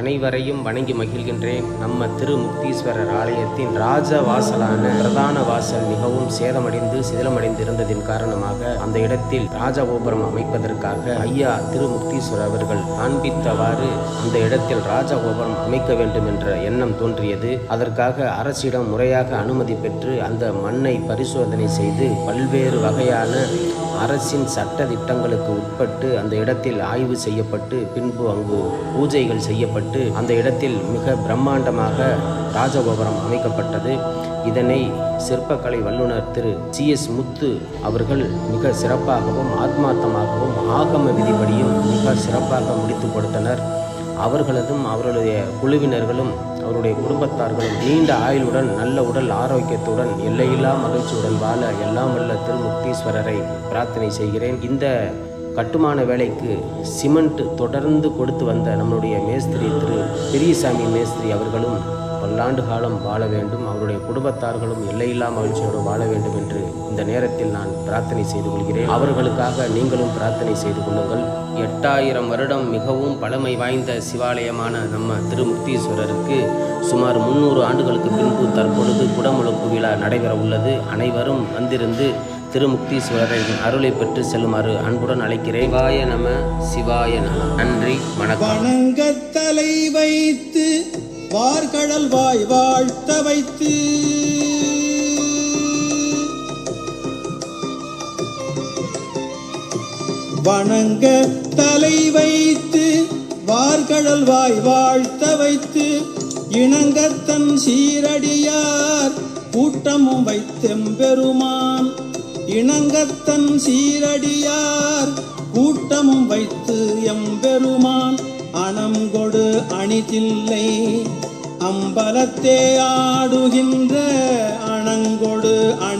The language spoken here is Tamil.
அனைவரையும் வணங்கி மகிழ்கின்றேன். நம்ம திருமுக்தீஸ்வரர் ஆலயத்தின் ராஜ வாசலான பிரதான வாசல் மிகவும் சேதமடைந்து சிதிலமடைந்து இருந்ததின் காரணமாக அந்த இடத்தில் ராஜகோபுரம் அமைப்பதற்காக ஐயா திருமுக்தீஸ்வரர் அவர்கள் காண்பித்தவாறு அந்த இடத்தில் ராஜகோபுரம் அமைக்க வேண்டும் என்ற எண்ணம் தோன்றியது. அதற்காக அரசிடம் முறையாக அனுமதி பெற்று அந்த மண்ணை பரிசோதனை செய்து பல்வேறு வகையான அரசின் சட்ட திட்டங்களுக்கு உட்பட்டு அந்த இடத்தில் ஆய்வு செய்யப்பட்டு பின்பு அங்கு பூஜைகள் செய்யப்பட்டு அந்த இடத்தில் மிக பிரம்மாண்டமாக ராஜகோபுரம் அமைக்கப்பட்டது. இதனை சிற்பக்கலை வல்லுநர் திரு. C S. முத்து அவர்கள் மிக சிறப்பாகவும் ஆத்மார்த்தமாகவும் ஆகம விதிப்படியும் மிக சிறப்பாக முடித்து கொடுத்தனர். அவர்களதும் அவர்களுடைய குழுவினர்களும் அவருடைய குடும்பத்தார்களும் நீண்ட ஆயுளுடன் நல்ல உடல் ஆரோக்கியத்துடன் எல்லையில்லா மகிழ்ச்சியுடன் வாழ எல்லாம் வல்ல திருமுக்தீஸ்வரரை பிரார்த்தனை செய்கிறேன். இந்த கட்டுமான வேலைக்கு சிமெண்ட் தொடர்ந்து கொடுத்து வந்த நம்மளுடைய மேஸ்திரி திரு பெரியசாமி மேஸ்திரி அவர்களும் பல்லாண்டு காலம் வாழ வேண்டும். அவருடைய குடும்பத்தார்களும் எல்லையில்லா மகிழ்ச்சியோடு வாழ வேண்டும் என்று இந்த நேரத்தில் நான் பிரார்த்தனை செய்து கொள்கிறேன். அவர்களுக்காக நீங்களும் பிரார்த்தனை செய்து கொள்ளுங்கள். எட்டாயிரம் வருடம் மிகவும் பழமை வாய்ந்த சிவாலயமான நம்ம திருமுக்தீஸ்வரருக்கு சுமார் முன்னூறு ஆண்டுகளுக்கு பின்பு தற்பொழுது குடமுழுக்கு விழா நடைபெற உள்ளது அனைவரும் வந்திருந்து திருமுக்தீஸ்வரரின் அருளை பெற்று செல்லுமாறு அன்புடன் அழைக்கிறேன். சிவாய நம சிவாய நம. நன்றி வணக்கம். தலை வைத்து வார்கடல் வாய் வாழ்த்த வைத்து. வணங்க தலை வைத்து வார்கடல் வாய் வாழ்த்த வைத்து. இணங்கத்தன் சீரடியார் கூட்டமும் வைத்தெம்பெருமான் இணங்கத்தன் சீரடியார். கூட்டமும் வைத்து எம்பெருமான் அணங்கொடு அணிதில்லை. அம்பலத்தே ஆடுகின்ற அணங்கொடு அணி